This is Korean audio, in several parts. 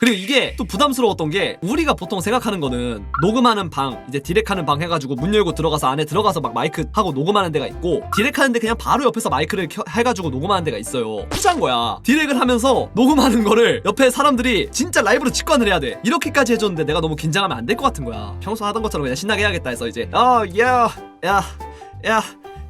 그리고 이게 또 부담스러웠던 게 우리가 보통 생각하는 거는 녹음하는 방 이제 디렉하는 방 해가지고 문 열고 들어가서 안에 들어가서 막 마이크 하고 녹음하는 데가 있고 디렉하는데 그냥 바로 옆에서 마이크를 켜- 해가지고 녹음하는 데가 있어요. 후자인 거야. 디렉을 하면서 녹음하는 거를 옆에 사람들이 진짜 라이브로 직관을 해야 돼. 이렇게까지 해줬는데 내가 너무 긴장하면 안 될 것 같은 거야. 평소 하던 것처럼 그냥 신나게 해야겠다 해서 이제 어야야야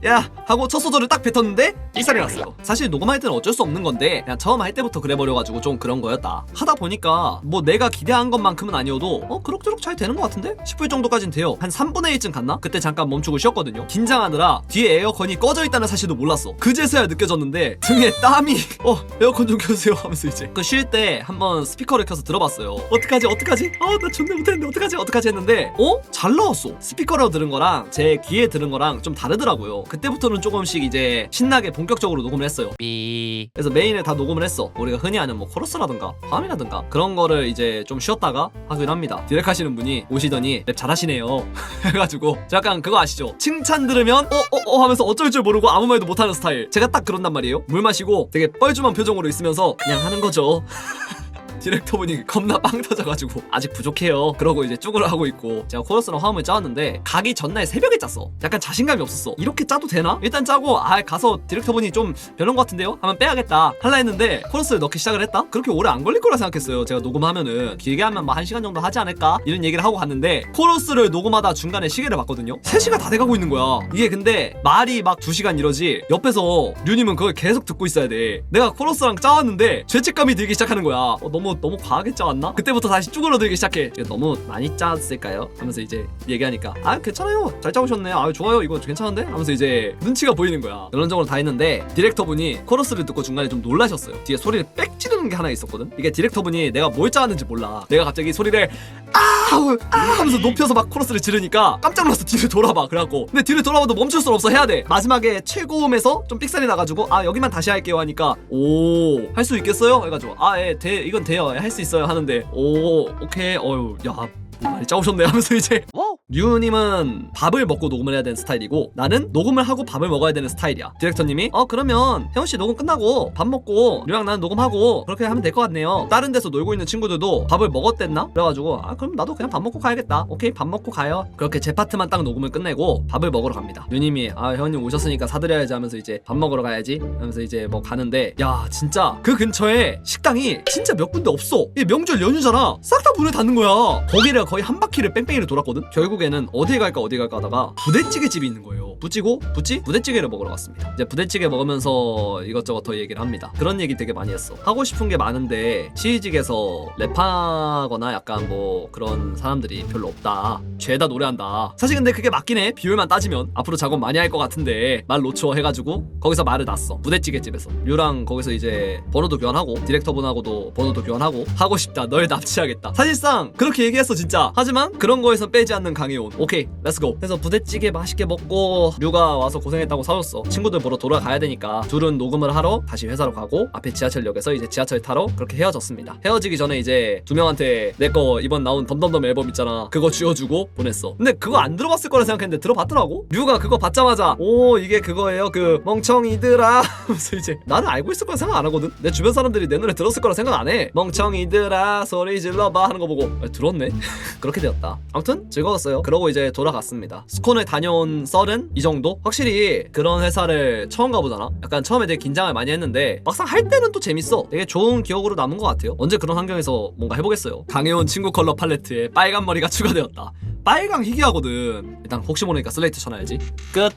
야 하고 첫 소절을 딱 뱉었는데 일살이 났어요 사실 녹음할 때는 어쩔 수 없는 건데 그냥 처음 할 때부터 그래버려가지고 좀 그런 거였다. 하다 보니까 뭐 내가 기대한 것만큼은 아니어도 어 그럭저럭 잘 되는 것 같은데? 싶을 정도까진 돼요. 한 3분의 1쯤 갔나? 그때 잠깐 멈추고 쉬었거든요. 긴장하느라 뒤에 에어컨이 꺼져 있다는 사실도 몰랐어. 그제서야 느껴졌는데 등에 땀이 어 에어컨 좀 켜주세요 하면서 이제 그 쉴 때 한번 스피커를 켜서 들어봤어요. 어떡하지 어떡하지? 아나 존나 못했는데 어떡하지 어떡하지 했는데 어? 잘 나왔어. 스피커로 들은 거랑 제 귀에 들은 거랑 좀 다르더라고요 그때부터는 조금씩 이제 신나게 본격적으로 녹음을 했어요. 삐. 그래서 메인을 다 녹음을 했어. 우리가 흔히 아는 뭐 코러스라든가 화음이라든가 그런 거를 이제 좀 쉬었다가 하긴 합니다. 디렉 하시는 분이 오시더니 랩 잘하시네요. 해가지고 약간 그거 아시죠? 칭찬 들으면 어어어 하면서 어쩔 줄 모르고 아무 말도 못하는 스타일. 제가 딱 그런단 말이에요. 물 마시고 되게 뻘쭘한 표정으로 있으면서 그냥 하는 거죠 디렉터분이 겁나 빵 터져가지고 아직 부족해요 그러고 이제 쭈그려 하고 있고 제가 코러스랑 화음을 짜왔는데 가기 전날 새벽에 짰어 약간 자신감이 없었어 이렇게 짜도 되나? 일단 짜고 아 가서 디렉터분이 좀 별론 것 같은데요? 하면 빼야겠다 할라 했는데 코러스를 넣기 시작을 했다? 그렇게 오래 안 걸릴 거라 생각했어요 제가 녹음하면은 길게 하면 뭐 1시간 정도 하지 않을까? 이런 얘기를 하고 갔는데 코러스를 녹음하다 중간에 시계를 봤거든요 3시가 다 돼가고 있는 거야 이게 근데 말이 막 2시간 이러지 옆에서 류님은 그걸 계속 듣고 있어야 돼 내가 코러스랑 짜왔는데 죄책감이 들기 시작하는 거야 어, 너무 너무 과하게 짜왔나? 그때부터 다시 쭈그러들기 시작해. 너무 많이 짰을까요? 하면서 이제 얘기하니까 아 괜찮아요. 잘 짜오셨네. 아 좋아요. 이거 괜찮은데? 하면서 이제 눈치가 보이는 거야. 이런적으로 다 했는데 디렉터분이 코러스를 듣고 중간에 좀 놀라셨어요. 뒤에 소리를 빽 지르는 게 하나 있었거든? 이게 디렉터분이 내가 뭘 짜왔는지 몰라. 내가 갑자기 소리를 아 우아 하면서 높여서 막 코러스를 지르니까 깜짝 놀라서 뒤를 돌아봐 그래갖고. 근데 뒤를 돌아봐도 멈출 수 없어 해야 돼. 마지막에 최고음에서 좀 삑살이 나가지고 아 여기만 다시 할게요 하니까 오 할 수 있겠어요? 해가지고 아예 돼 이건 돼요. 할 수 있어요 하는데 오 오케이. 어유 야 많이 짜오셨네 하면서 이제. 와우. 류님은 밥을 먹고 녹음을 해야 되는 스타일이고 나는 녹음을 하고 밥을 먹어야 되는 스타일이야. 디렉터님이 어 그러면 혜원씨 녹음 끝나고 밥 먹고 류랑 나는 녹음하고 그렇게 하면 될 것 같네요. 다른 데서 놀고 있는 친구들도 밥을 먹었댔나? 그래가지고 아 그럼 나도 그냥 밥 먹고 가야겠다. 오케이 밥 먹고 가요. 그렇게 제 파트만 딱 녹음을 끝내고 밥을 먹으러 갑니다. 류님이 아 혜원님 오셨으니까 사드려야지 하면서 이제 밥 먹으러 가야지. 하면서 이제 뭐 가는데 야 진짜 그 근처에 식당이 진짜 몇 군데 없어. 이 명절 연휴잖아. 싹 다 문을 닫는 거야. 거기를 거의 한 바퀴를 뺑뺑이를 돌았거든. 결국 에는 어디 갈까 어디 갈까 하다가 부대찌개 집이 있는 거예요 부찌고 부찌 부대찌개를 먹으러 갔습니다. 이제 부대찌개 먹으면서 이것저것 더 얘기를 합니다. 그런 얘기 되게 많이 했어. 하고 싶은 게 많은데 시위직에서 랩하거나 약간 뭐 그런 사람들이 별로 없다. 죄다 노래한다. 사실 근데 그게 맞긴 해. 비율만 따지면. 앞으로 작업 많이 할 것 같은데 말 놓쳐 해가지고 거기서 말을 놨어. 부대찌개 집에서. 류랑 거기서 이제 번호도 교환하고 디렉터분하고도 번호도 교환하고 하고 싶다. 널 납치하겠다. 사실상 그렇게 얘기했어 진짜. 하지만 그런 거에서 빼지 않는 강혜온. 오케이 렛츠고 그래서 부대찌개 맛있게 먹고 류가 와서 고생했다고 사줬어. 친구들 보러 돌아가야 되니까 둘은 녹음을 하러 다시 회사로 가고 앞에 지하철역에서 이제 지하철 타러 그렇게 헤어졌습니다. 헤어지기 전에 이제 두 명한테 내 거 이번 나온 덤덤덤 앨범 있잖아. 그거 쥐어주고 보냈어. 근데 그거 안 들어봤을 거라 생각했는데 들어봤더라고. 류가 그거 받자마자 오 이게 그거예요. 그 멍청이들아. 하면서 이제 나는 알고 있을 거라 생각 안 하거든. 내 주변 사람들이 내 노래 들었을 거라 생각 안 해 멍청이들아 소리 질러봐. 하는 거 보고 아, 들었네. 그렇게 되었다. 아무튼 즐거웠어요. 그러고 이제 돌아갔습니다. 스콘을 다녀온 썰은 이 정도? 확실히 그런 회사를 처음 가보잖아? 약간 처음에 되게 긴장을 많이 했는데 막상 할 때는 또 재밌어. 되게 좋은 기억으로 남은 것 같아요. 언제 그런 환경에서 뭔가 해보겠어요? 강혜원 친구 컬러 팔레트에 빨간 머리가 추가되었다. 빨강 희귀하거든. 일단 혹시 모르니까 슬레이트 쳐놔야지. 끝